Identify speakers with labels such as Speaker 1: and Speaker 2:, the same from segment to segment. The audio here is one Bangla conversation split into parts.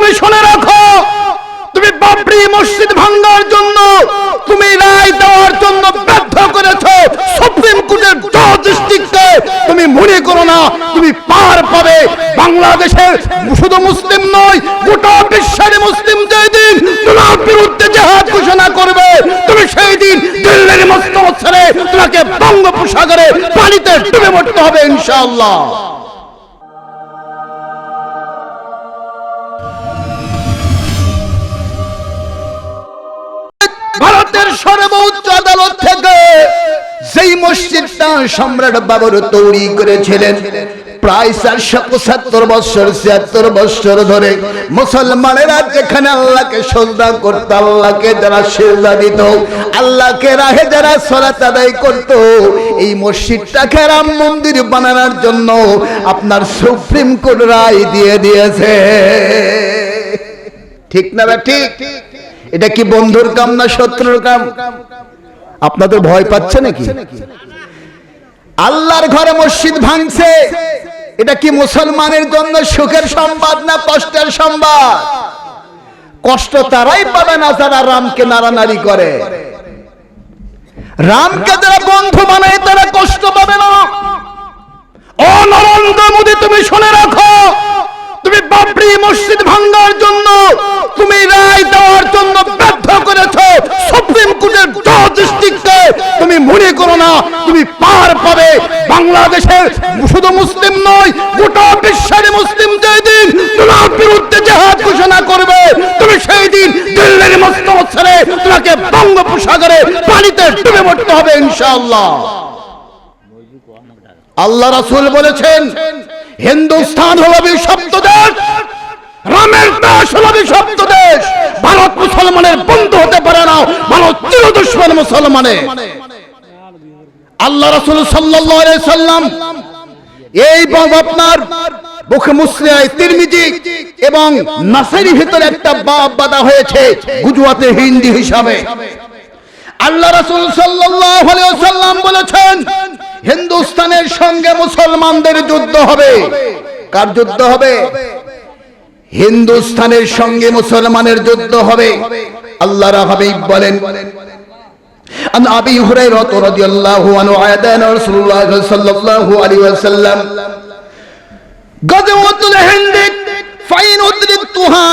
Speaker 1: তুমি শুনে রাখো, তুমি বাবরি মসজিদ ভাঙ্গার জন্য, তুমি রায় দেওয়ার জন্য বাধ্য করেছ। সুপ্রিম কোর্টের জাস্টিসকে তুমি মনে করো না, তুমি পার পাবে। বাংলাদেশের শুধু মুসলিম নয়, গোটা বিশ্বের মুসলিম যেদিন তোমার বিরুদ্ধে জেহাদ ঘোষণা করবে, তুমি সেই দিন দিল্লির ছেড়ে তোমাকে বঙ্গোপসাগরে পানিতে ডুবে মরতে হবে, ইনশাআল্লাহ। সর্বোচ্চ আদালত থেকে যেই মসজিদটা সম্রাট বাবর তৈরি করেছিলেন, প্রায় চারশো পঁচাত্তর বছর, ছিয়াত্তর বছর ধরে মুসলমানেরা যেখানে আল্লাহকে শ্রদ্ধা করতো, আল্লাহকে যারা সেজদা দিত, আল্লাহকে রাহে যারা সলাত আদায় করত, এই মসজিদটাকে রাম মন্দির বানানোর জন্য আপনার সুপ্রিম কোর্ট রায় দিয়ে দিয়েছে। ঠিক না ঠিক? এটা কি বন্ধুর কাম না শত্রুর কাম? আপনাদের ভয় পাচ্ছে নাকি? আল্লাহর ঘরে মসজিদ ভাঙছে। এটা কি মুসলমানের জন্য সুখের সংবাদ না কষ্টের সংবাদ? কষ্ট তারাই পাবে না যারা রামকে নাড়ানাড়ি করে। রামকে যারা বন্ধু বানায়, তারা কষ্ট পাবে না। ও নরেন্দ্র মোদী, তুমি শুনে রাখো। তুমি বাবরি মসজিদ ভাঙ্গার জন্য তুমি রায় দেওয়ার জন্য বাধ্য করেছ। সুপ্রিম কোর্টের জাস্টিসকে তুমি মনে করো না, তুমি পার পাবে। বাংলাদেশের শুধু মুসলিম নয়, গোটা বিশ্বের মুসলিম যেদিন তোমার বিরুদ্ধে জেহাদ ঘোষণা করবে, তুমি সেই দিন দিল্লির মস্তবত ছেড়ে তোমাকে বঙ্গোপসাগরে পানিতে ডুবে মরতে হবে, ইনশাআল্লাহ। আল্লাহ রাসূল বলেছেন হিন্দুস্তান হলো বিশপ্ত দেশ রামের দেশ হলো বিশপ্ত দেশ ভারত মুসলমানের বন্ধু হতে পারে না ভারত চির দুশ্মন মুসলমানের আল্লাহ রাসূল সাল্লাম, এই আপনার এবং একটা বাদা হয়েছে গুজরাতে হিন্দি হিসাবে। আল্লাহ ওয়াসাল্লাম বলেছেন, হিন্দুস্তানের সঙ্গে মুসলমানদের যুদ্ধ হবে। কার যুদ্ধ হবে? হিন্দুস্তানের সঙ্গে মুসলমানের যুদ্ধ হবে। আল্লাহর হাবিব বলেন عن ابي هريره رضي الله عنه عادنا رسول الله صلى الله عليه وسلم غزوه الهند فإن أدركتها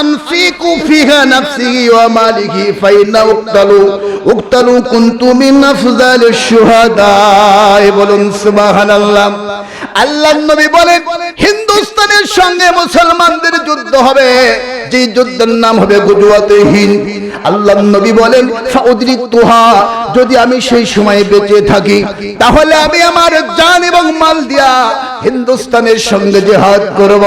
Speaker 1: أنفقوا فيها نفسي وماله فإن أقتلوا أقتلوا كنت من أفضل الشهداء বলুন সুবহানাল্লাহ আল্লাহ নবী বলেন হিন্দুস্তানের সঙ্গে মুসলমানদের যুদ্ধ হবে যে যুদ্ধের নাম হবে গুজরাতে হিন্দ আল্লাহ নবী বলেন ফাউদ্রিতুহা যদি আমি সেই সময় বেঁচে থাকি তাহলে আমি আমার জান এবং মাল দিয়া হিন্দুস্তানের সঙ্গে জেহাদ করব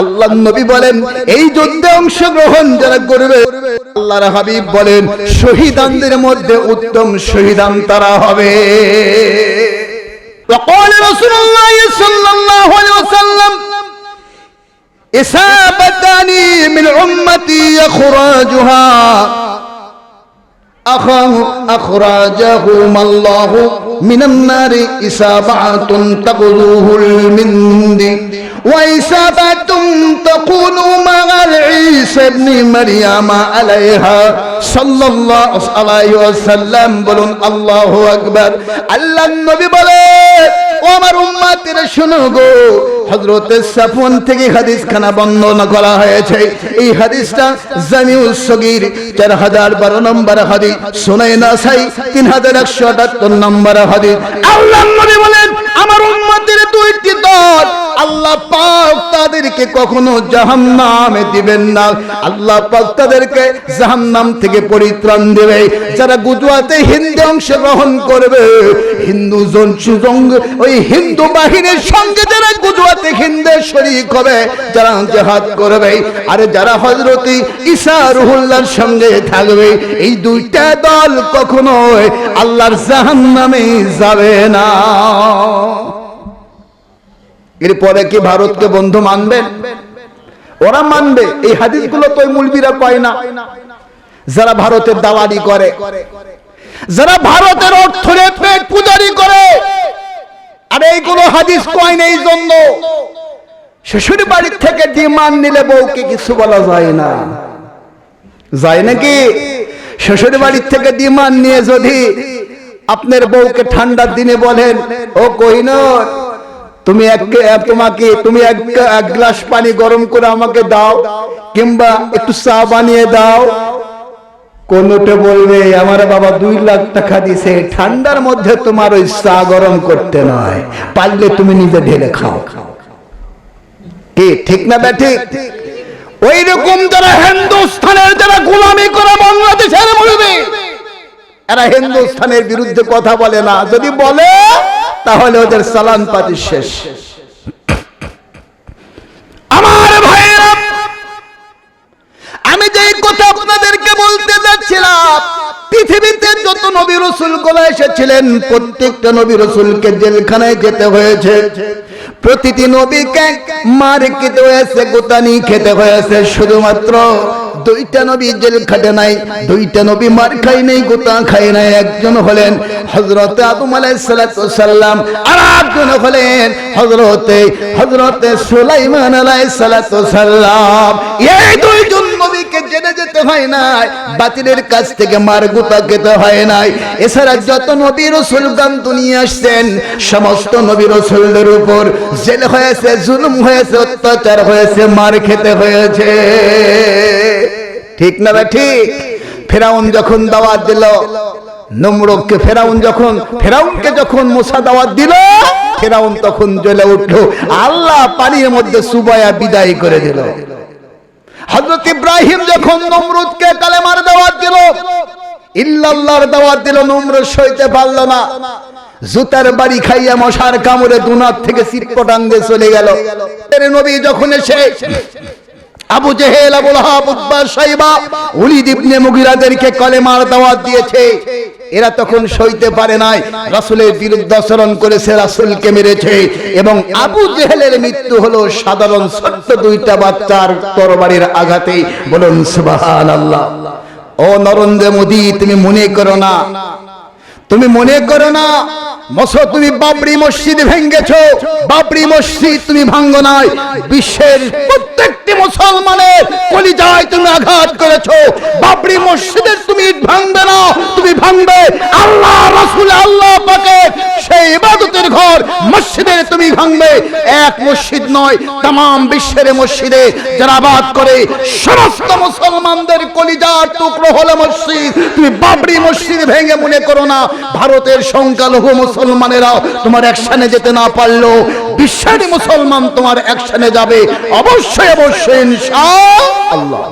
Speaker 1: আল্লাহ নবী বলেন এই যুদ্ধে অংশগ্রহণ যারা করবে আল্লাহর হাবিব বলেন শহীদানদের মধ্যে উত্তম শহীদান তারা হবে وقال رسول الله صلى الله عليه وسلم إصابتني من أمتي أخراجها أخرجهما الله من النار إسابعة تقضوه المندي وإسابة تقول مع العلم সেবনি মারিয়ামা আলাইহা সাল্লাল্লাহু আলাইহি ওয়াসাল্লাম বলুন, আল্লাহু আকবার। আল্লাহর নবী বলে, ও আমার উম্মতের, শুনো গো, হযরতে সাফওয়ান থেকে হাদিস খানা বর্ণনা করা হয়েছে। এই হাদিসটা জামিউস সগীর 4012 নম্বর হাদিস, সুনাই নাসাই 3178 নম্বর হাদিস। আল্লাহর নবী বলেন, আমার উম্মতের দুইটি দল আল্লাহ পাক তাদেরকে কখনো জাহান্নামে দিবেন না। আল্লাহ পাক তাদেরকে জাহান্নাম থেকে পরিত্রাণ দেবে। যারা গুজরাতে হিন্দু অংশগ্রহণ করবে, হিন্দু জন সুজঙ্গ, ওই হিন্দু বাহিনীর সঙ্গে যারা গুজরাতে হিন্দে শরীক হবে, যারা জেহাদ করবে, আর যারা হজরতি ঈসা রুহুল্লাহর সঙ্গে থাকবে, এই দুইটা দল কখনো আল্লাহর জাহান্নামে যাবে না। এরপরে কি ভারতকে বন্ধু মানবেন ওরা মানবে। এই হাদিসগুলো তো মুলবিরা কয় না। যারা ভারতের দালালি করে, যারা ভারতের অর্থরে পেট পূজারি করে, আর এইগুলো হাদিস কয় না এই জন্য শ্বশুর বাড়ির থেকে ডিমান্ড নিলে বউকে কিছু বলা যায় না। যায় নাকি? শ্বশুর বাড়ির থেকে ডিমান্ড নিয়ে যদি আপনার বউকে ঠান্ডার দিনে বলেন, ও কহিনর তুমি এক তোমাকে, তুমি এক গ্লাস পানি গরম করে আমাকে দাও, কিংবা একটু চা বানিয়ে দাও। কোনটা বলবে, আমার বাবা দুই লাখ টাকা দিছে ঠান্ডার মধ্যে তোমার ওই চা গরম করতে নয়, পারলে তুমি নিজে ঢেলে খাও। কি, ঠিক না ঠিক ওই রকম যারা হিন্দুস্থানের যারা গোলামি করে বাংলাদেশের এরা হিন্দুস্থানের বিরুদ্ধে কথা বলে না। যদি বলে, তাহলে ওদের সালান পাতি শেষ। আমার আমি যে কথা আপনাদেরকে বলতে যাচ্ছিলাম, পৃথিবীতে যত নবী রসুলগুলো এসেছিলেন, প্রত্যেকটা নবী রসুলকে জেলখানায় যেতে হয়েছে। প্রতিটি নবীকে মার খেতে হয়েছে গোতানি খেতে হয়েছে, শুধুমাত্র দুইটা নবী জেল খাটে নাই, দুইটা নবী মার খাই নাই গোতা খাই নাই। একজন হলেন হজরত আদম আলাইসালাম আর একজন হলেন হজরতে হজরতে সুলাইমান আলাইসালাম এই দুইজন নবীকে জেনে যেতে হয় নাই, বাতিলের কাছ থেকে মার গোতা খেতে হয় নাই। এছাড়া যত নবী রসুল গান দুনিয়া আসছেন, সমস্ত নবী রসুলদের উপর জেল হয়েছে, জুলুম হয়েছে, অত্যাচার হয়েছে, মার খেতে হয়েছে। ঠিক না ঠিক? ফেরাউন যখন দাওয়াত দিল নমরককে ফেরাউন যখন ফেরাউনকে যখন মোসা দাওয়াত দিল, ফেরাউন তখন জ্বলে উঠল। আল্লাহ পানির মধ্যে সুবায়া বিদায় করে দিল। হযরত ইব্রাহিম যখন নমরুদকে কালেমার দাওয়াত দিল, ইল্লাল্লাহর দাওয়াত দিল, নমরুদ সইতে পারল না। জুতার বাড়ি খাইয়া মশার কামড়ে দুনার থেকে সিটপটাঙ্গে চলে গেল। নবী যখন এসে Abu Jahl Abu Lahab Utba Shaiba Walid ibn মুগিরাদেরকে কলেমার দাওয়াত দিয়েছে। এরা তখন সইতে পারে নাই। রাসূলের বিরুদ্ধে আচরণ করেছে, রাসূলকে মেরেছে এবং আবু জেহেলের মৃত্যু হলো সাধারণ ছোট্ট দুইটা বাচ্চার তরবারির আঘাতে বলুন সুবহানাল্লাহ। ও নরেন্দ্র মোদী, তুমি মনে করো না তুমি মনে করো না তুমি বাবরি মসজিদ ভেঙ্গেছো, বাবরি মসজিদ তুমি ভাঙ্গো নাই। বিশ্বের প্রত্যেকটি মুসলমানের কলিজায় তুমি আঘাত করেছ। বাবরি মসজিদের তুমি ভাঙবে না, তুমি ভাঙবে আল্লাহ আল্লাহ সেই ইবাদতের ঘর তুমি ভাঙবে। এক মসজিদ নয় তাম বিশ্বের মসজিদে যারা আবাদ করে, সমস্ত মুসলমানদের কলিজার টুকরো হলো মসজিদ। তুমি বাবরি মসজিদ ভেঙে মনে করো না, ভারতের সংখ্যালঘু মুসলমানেরা তোমার একসানে যেতে না পারল। বিশ্বের মুসলমান তোমার একসানে যাবে। অবশ্যই অবশ্যই ইনশাআল্লাহ